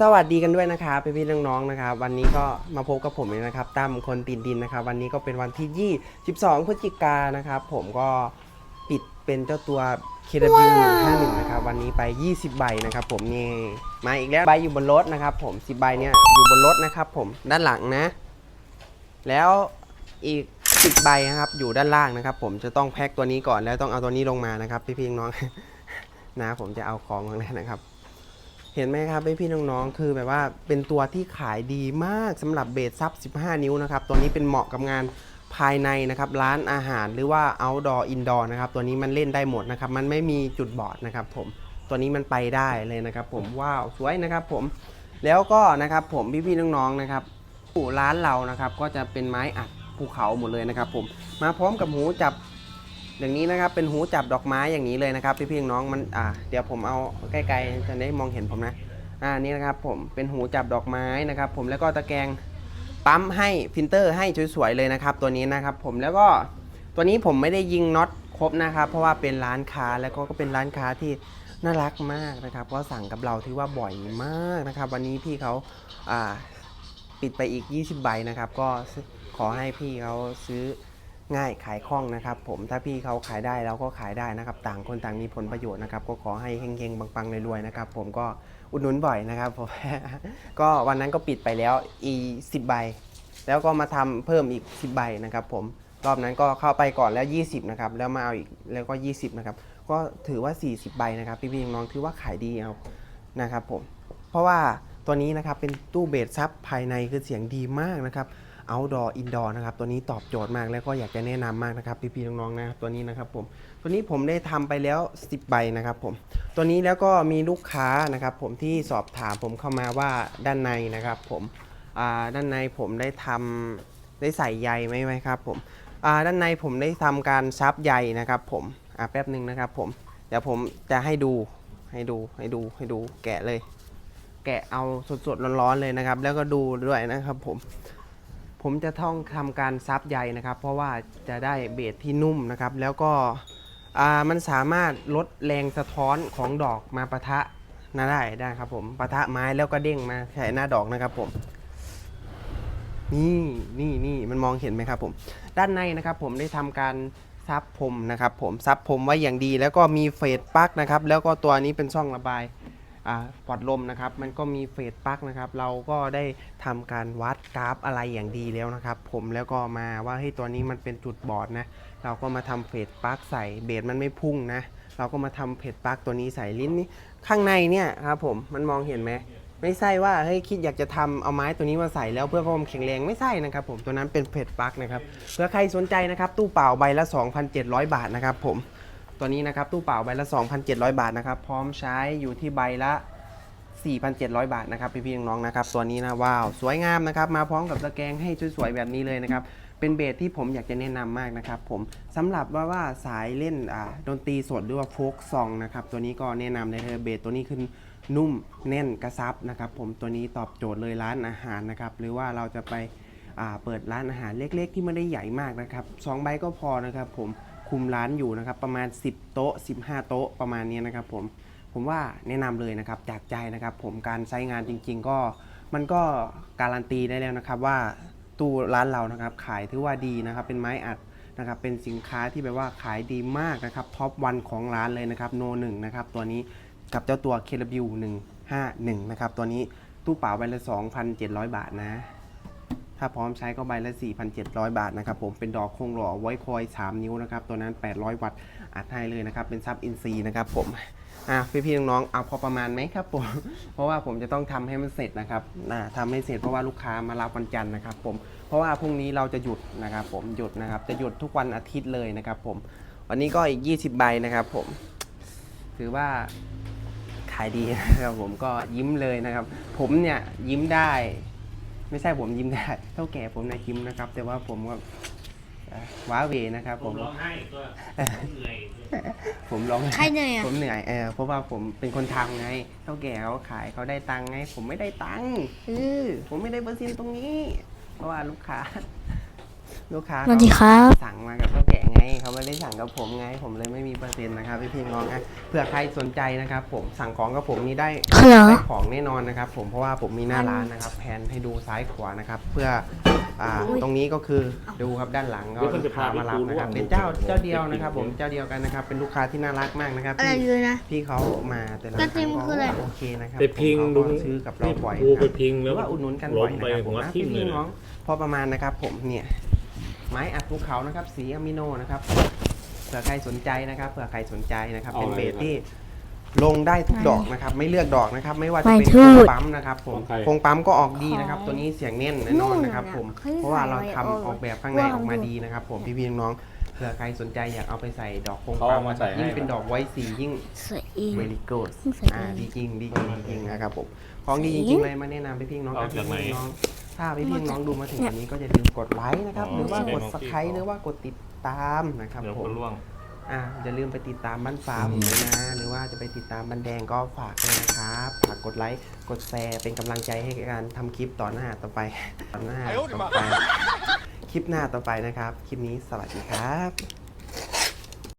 สวัสดีกันด้วยนะครับพี่พี่ๆน้องๆนะครับ วันนี้ก็มาพบกับผมเองนะครับตั้มคนตีนดินนะครับ วันนี้ก็เป็นวันที่ 22 พฤศจิกานนะครับ ผมก็ปิดเป็นเจ้าตัว KW 151 นะครับ วันนี้ไป 20 ใบนะครับ ผมนี่มาอีกแล้วใบอยู่บนรถนะครับ ผม10ใบเนี่ยอยู่บนรถนะครับ ผมด้านหลังนะ แล้วอีก 10ใบนะครับอยู่ด้านล่างนะครับ ผมจะต้องแพ็คตัวนี้ก่อนแล้วต้องเอาตัวนี้ลงมานะครับพี่พี่น้องๆนะผมจะเอาของลงแล้วนะครับ เห็นไหมครับพี่พี่น้องๆคือแบบว่าเป็นตัวที่ขายดีมากสำหรับเบสซับ 15 นิ้วนะครับ ตัวนี้เป็นเหมาะกับงานภายในนะครับร้านอาหารหรือว่า outdoor indoor นะครับตัวนี้มันเล่นได้หมดนะครับ มันไม่มีจุดบอดนะครับ ผมตัวนี้มันไปได้เลยนะครับ ผมว้าวสวยนะครับ ผมแล้วก็นะครับผมพี่พี่น้องๆนะครับร้านเรานะครับก็จะเป็นไม้อัด ภูเขาหมดเลยนะครับ ผมมาพร้อมกับหูจับอย่างนี้นะครับ เป็นหูจับดอกไม้อย่างนี้เลยนะครับ พี่พี่น้องมันอ่าเดี๋ยวผมเอาใกล้ๆจะได้มองเห็นผมนะอ่านี่นะครับผมเป็นหูจับดอกไม้นะครับ ผมแล้วก็ตะแกรงปั๊มให้พิมพ์เตอร์ให้สวยๆเลยนะครับ ตัวนี้นะครับ ผมแล้วก็ตัวนี้ผมไม่ได้ยิงน็อตครบนะครับ เพราะว่าเป็นร้านค้าแล้วก็เป็นร้านค้าที่น่ารักมากนะครับ ก็สั่งกับเราที่ว่าบ่อยมากนะครับ วันนี้พี่เขาอ่าปิดไปอีก 20 ใบนะครับ ก็ อให้พี่เขาซื้อง่ายขายคล่องนะครับ ผมถ้าพี่เขาขายได้เราก็ขายได้นะครับ ต่างคนต่างมีผลประโยชน์นะครับ ก็ขอให้เฮงๆปังๆรวยๆนะครับ ผมก็อุดหนุนบ่อยนะครับผมก็วันนั้นก็ปิดไปแล้วอี10ใบ แล้วก็มาทำเพิ่มอีก 10 ใบนะครับ ผมรอบนั้นก็เข้าไปก่อนแล้ว 20นะครับแล้วมาเอาอีกแล้วก็ 20นะครับก็ถือว่า 40 ใบนะครับ พี่ๆน้องถือว่าขายดีเอานะครับ ผม เพราะว่าตัวนี้นะครับเป็นตู้เบสซับภายในคือเสียงดีมากนะครับ outdoor indoor นะครับ ตัวนี้ตอบโจทย์มากแล้วก็อยากจะแนะนำมากนะครับ พี่ๆน้องๆนะครับตัวนี้นะครับผม ตัวนี้ผมได้ทำไปแล้ว 10 ใบนะครับผม ตัวนี้แล้วก็มีลูกค้านะครับ ผมที่สอบถามผมเข้ามาว่าด้านในนะครับ ผมอ่าด้านในผมได้ทำได้ใส่ใยไหมไหมครับ ผมอ่าด้านในผมได้ทำการซับใยนะครับ ผมอ่าแป๊บหนึ่งนะครับ ผมเดี๋ยวผมจะให้ดูให้ดูให้ดูให้ดูแกะเลย แกะเอาสดๆร้อนๆเลยนะครับ แล้วก็ดูด้วยนะครับผม ผมจะต้องทำการซับใยนะครับ เพราะว่าจะได้เบสที่นุ่มนะครับ แล้วก็มันสามารถลดแรงสะท้อนของดอกมาปะทะนะได้ได้ครับผมปะทะไม้แล้วก็เด้งมาใส่หน้าดอกนะครับผมนี่นี่นี่มันมองเห็นไหมครับผม ด้านในนะครับผมได้ทำการซับผมนะครับผมซับผมไว้อย่างดี แล้วก็มีเฟดปลั๊กนะครับ แล้วก็ตัวนี้เป็นช่องระบาย ปลอดลมนะครับมันก็มีเฟสปลั๊กนะครับ เราก็ได้ทำการวัดกราฟอะไรอย่างดีแล้วนะครับ ผมแล้วก็มาว่าเฮ้ยตัวนี้มันเป็นจุดบอดนะ เราก็มาทำเฟสปลั๊กใส่เบสมันไม่พุ่งนะ เราก็มาทำเฟสปลั๊กตัวนี้ใส่ลิ้นนี้ข้างในเนี่ยครับผมมันมองเห็นไหมไม่ใช่ว่าเฮ้ยคิดอยากจะทำเอาไม้ตัวนี้มาใส่แล้วเพื่อความแข็งแรงไม่ใช่นะครับ ผมตัวนั้นเป็นเฟสปลั๊กนะครับเผื่อใครสนใจนะครับ ตู้เปล่าใบละ 2,700 บาทนะครับผม ตัวนี้นะครับตู้เปล่าใบละ 2,700 บาทนะครับ พร้อมใช้อยู่ที่ใบละ 4,700 บาทนะครับพี่ๆน้องๆนะครับตัวนี้นะว้าวสวยงามนะครับมาพร้อมกับตะแกรงให้สวยๆแบบนี้เลยนะครับเป็นเบสที่ผมอยากจะแนะนำมากนะครับผมสำหรับว่าว่าสายเล่นดนตรีสดหรือว่าโฟกซองนะครับตัวนี้ก็แนะนำเลยเธอเบสตัวนี้คือนุ่มแน่นกระซับนะครับผมตัวนี้ตอบโจทย์เลยร้านอาหารนะครับหรือว่าเราจะไป เปิดร้านอาหารเล็กๆ ที่ไม่ได้ใหญ่มากนะครับสองใบก็พอนะครับผมคุมร้านอยู่นะครับประมาณ 10 โต๊ะ 15 โต๊ะประมาณนี้นะครับผมผมว่าแนะนำเลยนะครับจากใจนะครับผมการใช้งานจริง ๆ ก็มันก็การันตีได้แล้วนะครับว่าตู้ร้านเรานะครับขายถือว่าดีนะครับเป็นไม้อัดนะครับเป็นสินค้าที่แบบว่าขายดีมากนะครับท็อปวันของร้านเลยนะครับโนหนึ่งนะครับตัวนี้กับเจ้าตัว k บิว151 นะครับตัวนี้ตู้เปล่าใบละ 2,700 บาทนะ ถ้าพร้อมใช้ก็ใบละ 4,700 บาทนะครับผมเป็นดอกคงหล่อไว้คอย 3 นิ้วนะครับตัวนั้น 800 วัตต์อัดให้เลยนะครับ เป็นซับอินซีนะครับผมอะพี่ๆน้องๆเอาพอประมาณไหมครับผมเพราะว่าผมจะต้องทำให้มันเสร็จนะครับอ่าทำให้เสร็จเพราะว่าลูกค้ามารับวันจันทร์นะครับผมเพราะว่าพรุ่งนี้เราจะหยุดนะครับผมหยุดนะครับ จะหยุดทุกวันอาทิตย์เลยนะครับผมวันนี้ก็อีก 20 ใบนะครับผมถือว่าขายดีนะครับผมก็ยิ้มเลยนะครับ ผมเนี่ยยิ้มได้ ไม่ใช่ผมยิ้มได้เท่าแก่ผมนะยิ้มนะครับ แต่ว่าผมก็เอ่อว้าเหวนะครับ ผผมมร้องไห้ตัวเหนื่อยผมร้องใครเหนื่อยอะ ผมเหนื่อยเออเพราะว่าผมเป็นคนทำไงเท่าแก่เขาขายเขาได้ตังค์ไง ผมไม่ได้ตังค์เออผมไม่ได้เปอร์เซ็นต์ตรงนี้ เพราะว่าลูกค้า ลูกค้าสวัสดีครับสั่งมากับเท่าแก่ ไงเขาไม่ได้สั่งกับผมไง ผมเลยไม่มีเปอร์เซ็นต์นะครับพี่พี่น้องนะเผื่อใครสนใจนะครับ ผมสั่งของกับผมนี่ได้ฮัลโหลได้ของแน่นอนนะครับ ผมเพราะว่าผมมีหน้าร้านนะครับแผนให้ดูซ้ายขวานะครับ เพื่ออ่าตรงนี้ก็คือดูครับด้านหลังก็เดี๋ยวมันลูจะกค้าพาไปมารับดูนะครับร่วงเป็นเจ้าดูเจ้าเดียวนะครับดูผมเจ้าเดียวกันนะครับ เป็นลูกค้าที่น่ารักมากนะครับอะไรพี่อยู่นะ พี่เขามาแต่ละกระทิงครั้งคืออะไรก็โอเคนะครับไปพิงผมลุเขางก็ซื้อกับเราบ่อยกูคไปรับพิงหแล้รืวอว่าอุดหนุนกันบ่อยนะครับล้ผมมไปนะหัวทิ่พี่มเลยพี่นะน้องพอประมาณนะครับ ผมเนี่ย ไม้อัดภูเขานะครับ สีอะมิโนนะครับเผื่อใครสนใจนะครับเผื่อใครสนใจนะครับเป็นเบสที่ลงได้ทุกดอกนะครับ ไม่เลือกดอกนะครับ ไม่ว่าจะเป็นไม่โคทูงดปั๊มนะครับ ผมของใคร โคงปั๊มก็ออกดีนะครับ ตัวนี้เสียงเน้นแน่นอนนะครับ ผมเฮ้ยเพราะว่าเราทำใส่ไว้ออกแบบข้างในว่าออกมาดูดีนะครับ ผมพี่ๆน้องๆเผื่อใครสนใจอยากเอาไปใส่ดอกโคงเขาปั๊เอามมาใส่ให้ ยิ่งเป็นดอกไว้สียิ่งใส่เองเวลิโกสใส่อ่าเองดีจริงดีจริงดีจริงนะครับผม ของดีจริงๆเลยมาแนะนำพี่พี่น้องครับเอาจากไหน พี่น้อง ถ้าพี่พี่น้องดูมาถึงวันนี้ก็อย่าลืมกดไลค์นะครับอ๋อหรือว่ากดแสดงว่าสไครพี่ต์หรือว่ากดติดตามนะครับเดี๋ยวผคมนล่วงอ่าอย่าลืมไปติดตามบ้านฟ้าผมด้วยนะ หรือว่าจะไปติดตามบันแดงก็ฝากด้วยนะครับฝากกดไลค์กดแชร์เป็นกำลังใจให้การทำคลิปต่อหน้าต่อไปต่อหน้าต่อไปคลิปหน้าต่อไปนะครับ คลิปนี้สวัสดีครับ